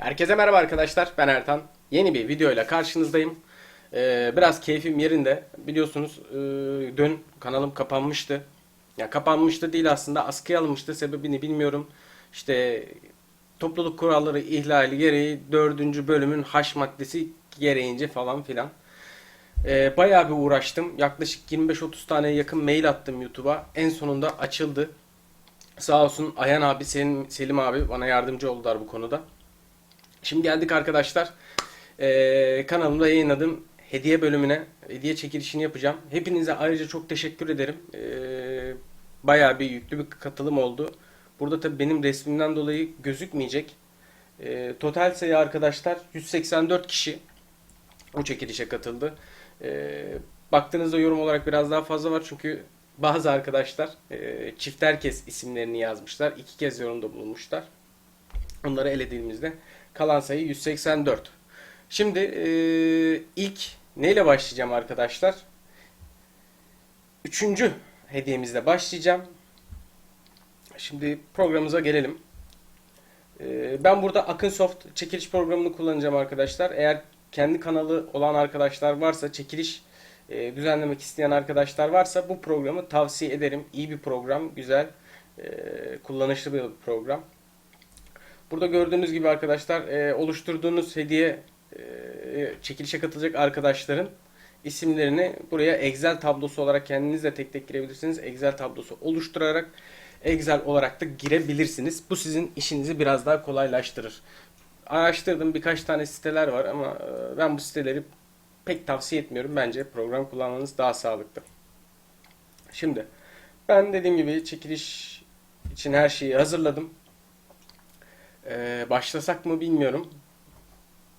Herkese merhaba arkadaşlar. Ben Ertan. Yeni bir videoyla karşınızdayım. Ee, biraz keyfim yerinde. Biliyorsunuz e, dün kanalım kapanmıştı. Ya kapanmıştı değil aslında askıya alınmıştı. Sebebini bilmiyorum. İşte topluluk kuralları ihlali gereği 4. bölümün haş maddesi gereğince falan filan. Ee, bayağı bir uğraştım. Yaklaşık 25-30 tane yakın mail attım YouTube'a. En sonunda açıldı. Sağ olsun Ayhan abi, Selim, Selim abi bana yardımcı oldular bu konuda. Şimdi geldik arkadaşlar. Ee, kanalımda yayınladığım hediye bölümüne hediye çekilişini yapacağım. Hepinize ayrıca çok teşekkür ederim. Ee, bayağı bir yüklü bir katılım oldu. Burada tabii benim resmimden dolayı gözükmeyecek. Ee, total sayı arkadaşlar 184 kişi bu çekilişe katıldı. Ee, baktığınızda yorum olarak biraz daha fazla var çünkü bazı arkadaşlar e, çifter kez isimlerini yazmışlar. iki kez yorumda bulunmuşlar. Onları elediğimizde kalan sayı 184. Şimdi e, ilk neyle başlayacağım arkadaşlar? Üçüncü hediyemizle başlayacağım. Şimdi programımıza gelelim. E, ben burada Akınsoft çekiliş programını kullanacağım arkadaşlar. Eğer kendi kanalı olan arkadaşlar varsa çekiliş e, düzenlemek isteyen arkadaşlar varsa bu programı tavsiye ederim. İyi bir program, güzel, e, kullanışlı bir program. Burada gördüğünüz gibi arkadaşlar e, oluşturduğunuz hediye e, çekilişe katılacak arkadaşların isimlerini buraya Excel tablosu olarak kendiniz de tek tek girebilirsiniz. Excel tablosu oluşturarak Excel olarak da girebilirsiniz. Bu sizin işinizi biraz daha kolaylaştırır. Araştırdım birkaç tane siteler var ama e, ben bu siteleri pek tavsiye etmiyorum. Bence program kullanmanız daha sağlıklı. Şimdi ben dediğim gibi çekiliş için her şeyi hazırladım. Ee, başlasak mı bilmiyorum.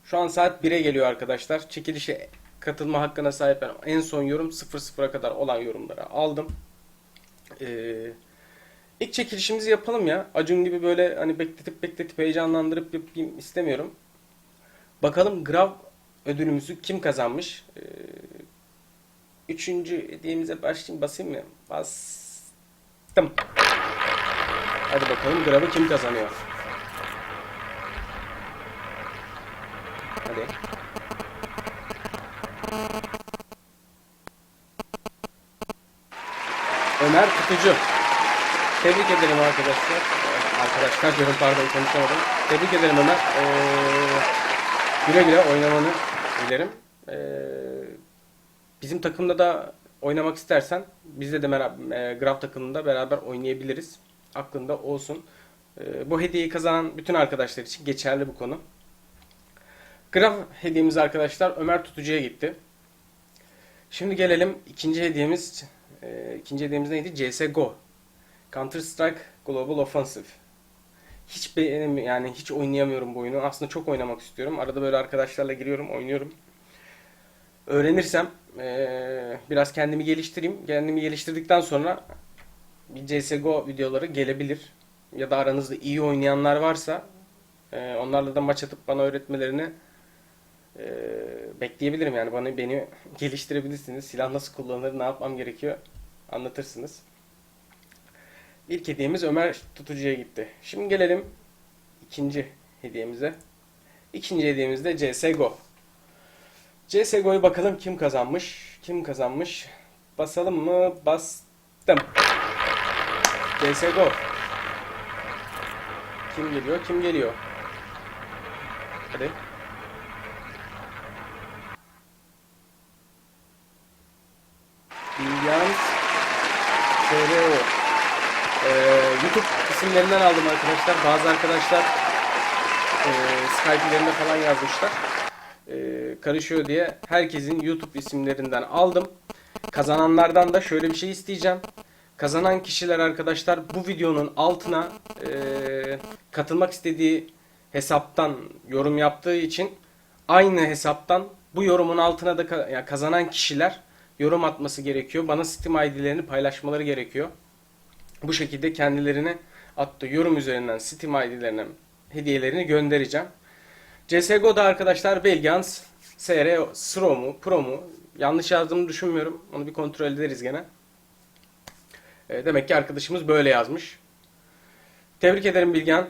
Şu an saat 1'e geliyor arkadaşlar. Çekilişe katılma hakkına sahip en son yorum 00'a kadar olan yorumları aldım. Ee, ilk çekilişimizi yapalım ya. Acun gibi böyle hani bekletip bekletip heyecanlandırıp yapayım istemiyorum. Bakalım Grav ödülümüzü kim kazanmış? Ee, üçüncü hediyemize başlayayım basayım mı? Bastım. Hadi bakalım Grav'ı kim kazanıyor? Hadi. Ömer Tutucu. Tebrik ederim arkadaşlar. Arkadaşlar diyorum pardon konuşamadım. Tebrik ederim Ömer. Ee, güle güle oynamanı dilerim. Ee, bizim takımda da oynamak istersen bizde de e, Graf takımında beraber oynayabiliriz. Aklında olsun. Ee, bu hediyeyi kazanan bütün arkadaşlar için geçerli bu konu. Graf hediyemiz arkadaşlar Ömer Tutucu'ya gitti. Şimdi gelelim ikinci hediyemiz. E, ikinci hediyemiz neydi? CSGO. Counter Strike Global Offensive. Hiç beğenim yani hiç oynayamıyorum bu oyunu. Aslında çok oynamak istiyorum. Arada böyle arkadaşlarla giriyorum, oynuyorum. Öğrenirsem e, biraz kendimi geliştireyim. Kendimi geliştirdikten sonra bir CSGO videoları gelebilir. Ya da aranızda iyi oynayanlar varsa e, onlarla da maç atıp bana öğretmelerini e, bekleyebilirim. Yani bana beni geliştirebilirsiniz. Silah nasıl kullanılır, ne yapmam gerekiyor anlatırsınız. İlk hediyemiz Ömer Tutucu'ya gitti. Şimdi gelelim ikinci hediyemize. İkinci hediyemiz de CSGO. CSGO'yu bakalım kim kazanmış? Kim kazanmış? Basalım mı? Bastım. CSGO. Kim geliyor? Kim geliyor? Hadi. Bilyans SRO. Ee, YouTube isimlerinden aldım arkadaşlar. Bazı arkadaşlar e, Skype'lerinde falan yazmışlar. E, karışıyor diye herkesin YouTube isimlerinden aldım. Kazananlardan da şöyle bir şey isteyeceğim. Kazanan kişiler arkadaşlar bu videonun altına e, katılmak istediği hesaptan yorum yaptığı için aynı hesaptan bu yorumun altına da yani kazanan kişiler yorum atması gerekiyor. Bana Steam ID'lerini paylaşmaları gerekiyor. Bu şekilde kendilerine attığı yorum üzerinden Steam ID'lerine hediyelerini göndereceğim. CSGO'da arkadaşlar Belgians SR Sro mu Pro mu yanlış yazdığımı düşünmüyorum. Onu bir kontrol ederiz gene. E, demek ki arkadaşımız böyle yazmış. Tebrik ederim Bilgehan.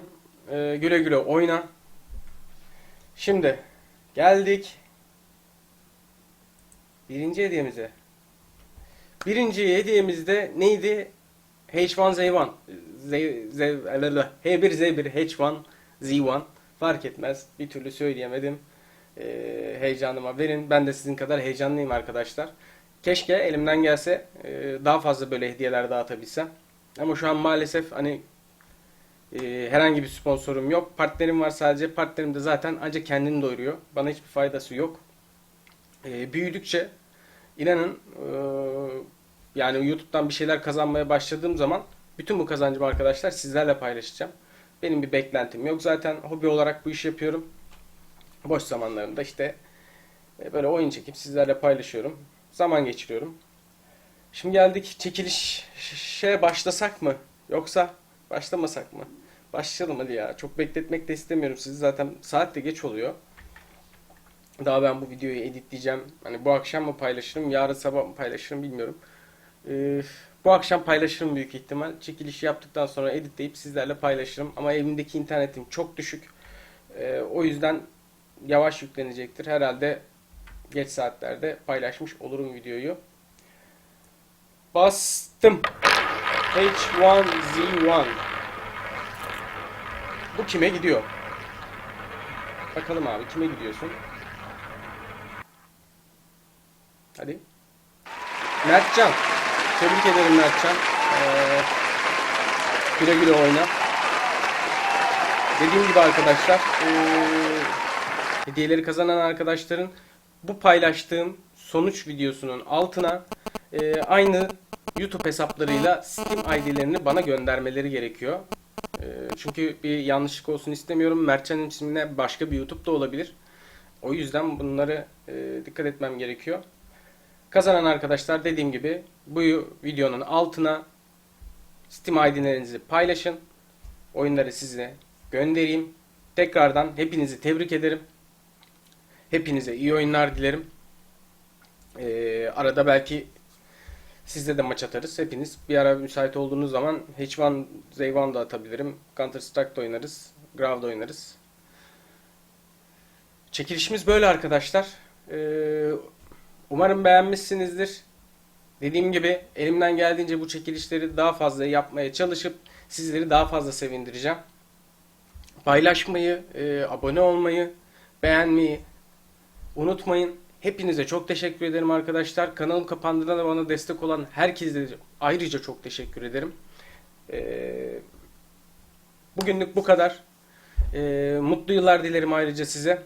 E, güle güle oyna. Şimdi geldik birinci hediyemize. Birinci hediyemizde neydi? H1Z1 Z, Z, H1 Z1 H1 Z1 fark etmez. Bir türlü söyleyemedim. Ee, heyecanıma verin. Ben de sizin kadar heyecanlıyım arkadaşlar. Keşke elimden gelse e, daha fazla böyle hediyeler dağıtabilsem. Ama şu an maalesef hani e, herhangi bir sponsorum yok. Partnerim var sadece. Partnerim de zaten ancak kendini doyuruyor. Bana hiçbir faydası yok. E, büyüdükçe inanın e, yani YouTube'dan bir şeyler kazanmaya başladığım zaman bütün bu kazancımı arkadaşlar sizlerle paylaşacağım. Benim bir beklentim yok. Zaten hobi olarak bu işi yapıyorum. Boş zamanlarımda işte e, böyle oyun çekip sizlerle paylaşıyorum. Zaman geçiriyorum. Şimdi geldik çekilişe başlasak mı? Yoksa başlamasak mı? Başlayalım hadi ya. Çok bekletmek de istemiyorum sizi. Zaten saat de geç oluyor. Daha ben bu videoyu editleyeceğim. Hani bu akşam mı paylaşırım, yarın sabah mı paylaşırım bilmiyorum. Ee, bu akşam paylaşırım büyük ihtimal. Çekilişi yaptıktan sonra editleyip sizlerle paylaşırım. Ama evimdeki internetim çok düşük. Ee, o yüzden yavaş yüklenecektir. Herhalde geç saatlerde paylaşmış olurum videoyu. Bastım. H1Z1. Bu kime gidiyor? Bakalım abi kime gidiyorsun? Hadi. Mertcan. Tebrik ederim Mertcan. Ee, güle güle oyna. Dediğim gibi arkadaşlar ee, hediyeleri kazanan arkadaşların bu paylaştığım sonuç videosunun altına ee, aynı YouTube hesaplarıyla Steam ID'lerini bana göndermeleri gerekiyor. Ee, çünkü bir yanlışlık olsun istemiyorum. Mertcan'ın ismine başka bir YouTube da olabilir. O yüzden bunları e, dikkat etmem gerekiyor. Kazanan arkadaşlar dediğim gibi bu videonun altına Steam ID'lerinizi paylaşın. Oyunları size göndereyim. Tekrardan hepinizi tebrik ederim. Hepinize iyi oyunlar dilerim. Ee, arada belki sizle de maç atarız. Hepiniz bir ara müsait olduğunuz zaman H1 Z1 da atabilirim. Counter Strike oynarız. Grav'da oynarız. Çekilişimiz böyle arkadaşlar. Ee, umarım beğenmişsinizdir. Dediğim gibi elimden geldiğince bu çekilişleri daha fazla yapmaya çalışıp sizleri daha fazla sevindireceğim. Paylaşmayı, e, abone olmayı, beğenmeyi unutmayın. Hepinize çok teşekkür ederim arkadaşlar. Kanalım kapandığında da bana destek olan herkese ayrıca çok teşekkür ederim. Ee, bugünlük bu kadar. Ee, mutlu yıllar dilerim ayrıca size.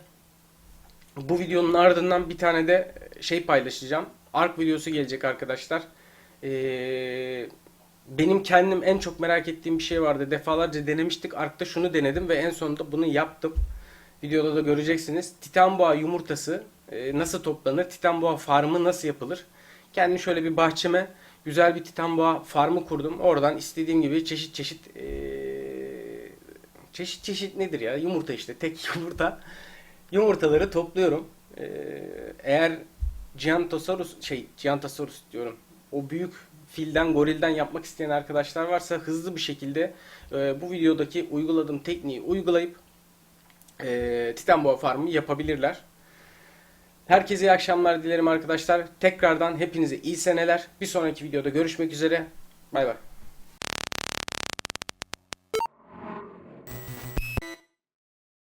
Bu videonun ardından bir tane de şey paylaşacağım. Ark videosu gelecek arkadaşlar. Ee, benim kendim en çok merak ettiğim bir şey vardı. Defalarca denemiştik. Ark'ta şunu denedim ve en sonunda bunu yaptım. Videoda da göreceksiniz. Titan boğa yumurtası e, nasıl toplanır? Titan boğa farmı nasıl yapılır? Kendim şöyle bir bahçeme güzel bir titan boğa farmı kurdum. Oradan istediğim gibi çeşit çeşit e, çeşit çeşit nedir ya? Yumurta işte. Tek yumurta. Yumurtaları topluyorum. E, eğer Giantosaurus şey Giantosaurus diyorum. O büyük filden gorilden yapmak isteyen arkadaşlar varsa hızlı bir şekilde e, bu videodaki uyguladığım tekniği uygulayıp e, Titan Boğa Farm'ı yapabilirler. Herkese iyi akşamlar dilerim arkadaşlar. Tekrardan hepinize iyi seneler. Bir sonraki videoda görüşmek üzere. Bay bay.